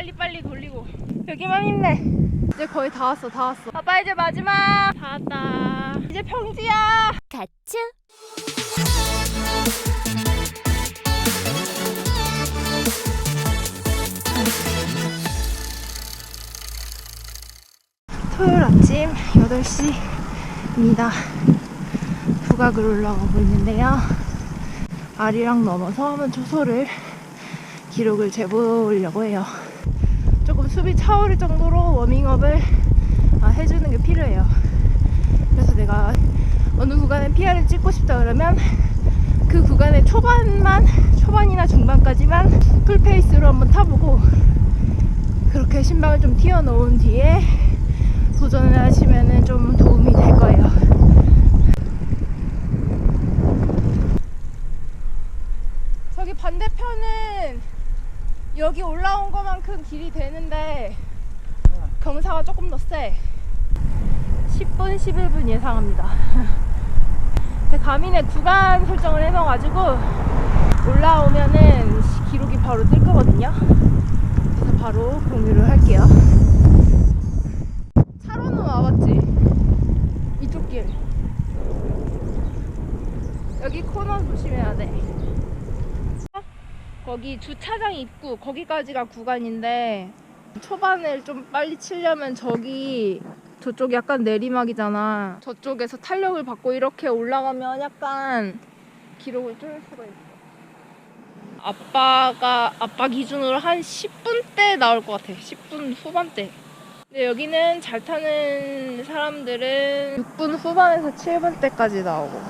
빨리빨리 돌리고. 여기만 있네. 이제 거의 다 왔어 다 왔어. 아빠 이제 마지막. 다 왔다. 이제 평지야. 가츠. 토요일 아침 8시입니다. 부각을 올라가고 있는데요. 아리랑 넘어서 한번 초소를 기록을 재보려고 해요 수비 차오를 정도로 워밍업을 아, 해주는 게 필요해요 그래서 내가 어느 구간에 PR을 찍고 싶다 그러면 그 구간의 초반만 초반이나 중반까지만 풀페이스로 한번 타보고 그렇게 신방을 좀 튀어놓은 뒤에 도전을 하시면 좀 도움이 될 거예요. 저기 반대편은 여기 올라온 것만큼 길이 되는데 경사가 조금 더 세. 10분, 11분 예상합니다. 가민의 구간 설정을 해놔가지고 올라오면은 기록이 바로 뜰 거거든요. 그래서 바로 공유를 할게요. 차로는 와봤지? 이쪽 길. 여기 코너 조심해야 돼. 거기 주차장 입구, 거기까지가 구간인데, 초반을 좀 빨리 치려면 저기, 저쪽 약간 내리막이잖아. 저쪽에서 탄력을 받고 이렇게 올라가면 약간 기록을 뚫을 수가 있어. 아빠가, 아빠 기준으로 한 10분대 나올 것 같아. 10분 후반대. 근데 여기는 잘 타는 사람들은 6분 후반에서 7분 때까지 나오고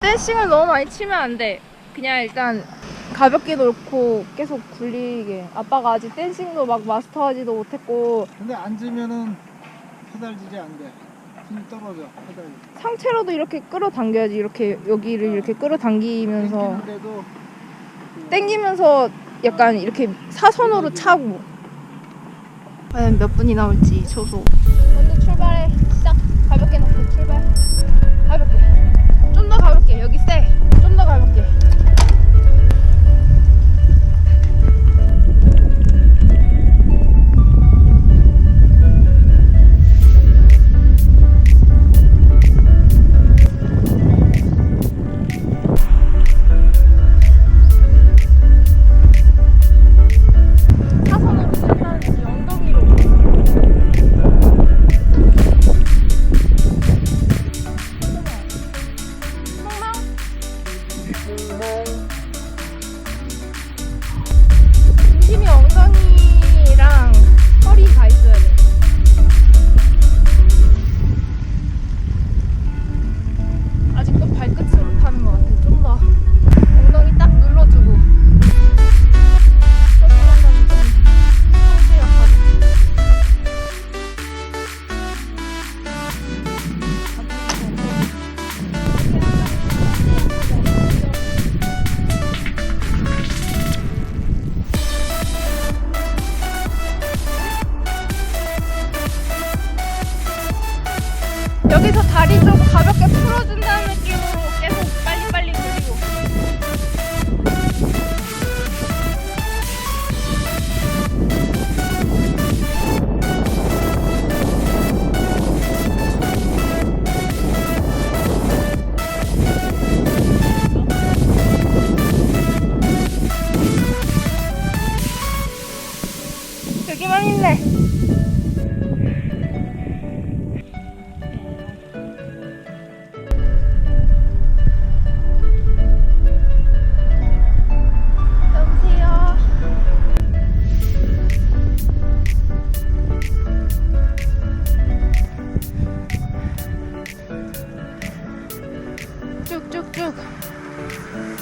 댄싱을 너무 많이 치면 안 돼. 그냥 일단 가볍게 놓고 계속 굴리게. 아빠가 아직 댄싱도 막 마스터하지도 못했고 근데 앉으면은 페달질이 안 돼. 힘이 떨어져 페달이. 상체로도 이렇게 끌어당겨야지. 이렇게 여기를 이렇게 끌어당기면서 땡기는데도 그 땡기면서 약간 이렇게 사선으로 차고. 과연 몇 분이 나올지 초소. 먼저 출발해. 시작. 가볍게 놓고 출발. 가볍게. 좀 더 가볍게. 여기 세. 좀 더 가볍게. 중심이 엉덩이랑 허리 가 있어야 돼. 여기서 다리 좀 가볍게 풀어준다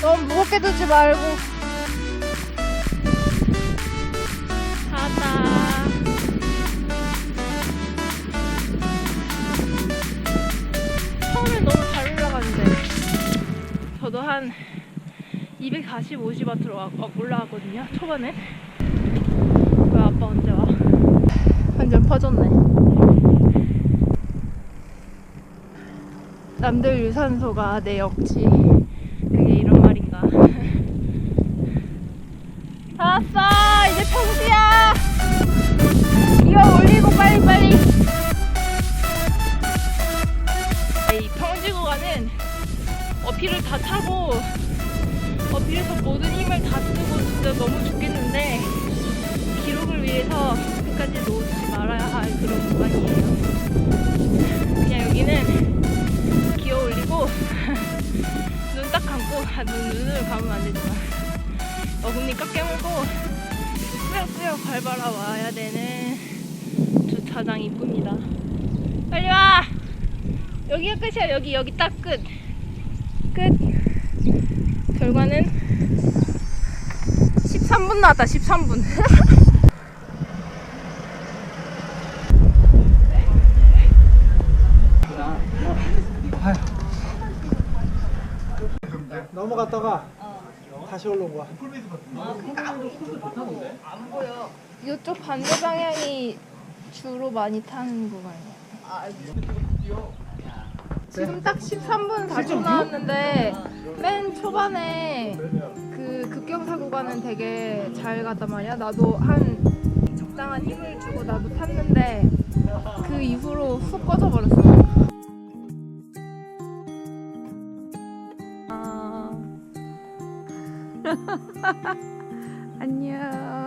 너무 무겁게 두지 말고. 가자. 처음엔 너무 잘 올라가는데. 저도 한 240, 50와트로 어, 올라갔거든요. 초반에. 왜 아빠 언제 와? 완전 퍼졌네. 남들 유산소가 내 역지. 그게 이런 말인가. 다 왔어! 이제 평지야! 이거 올리고 빨리빨리! 이 평지 구간은 어필을 다 타고 어필에서 모든 힘을 다 쓰고 진짜 너무 죽겠는데 기록을 위해서 끝까지 놓지 말아야 할 그런 구간이에요. 그냥 여기는 눈, 눈을 감으면 안 되지만 어금니 꽉 깨물고 꾸역꾸역 밟아라 와야 되는 주차장이 뿐이다. 빨리 와! 여기가 끝이야 여기 여기 딱 끝. 끝. 결과는 13분 나왔다 13분. 넘어 갔다가 다시 올라온 거야. 이쪽 반대 방향이 주로 많이 타는 구간이에요. 지금 딱 13분 4초 나왔는데 맨 초반에 그 급경사 구간은 되게 잘 갔단 말이야. 나도 한 적당한 힘을 주고 나도 탔는데 그 이후로 훅 꺼져버렸어. 안녕.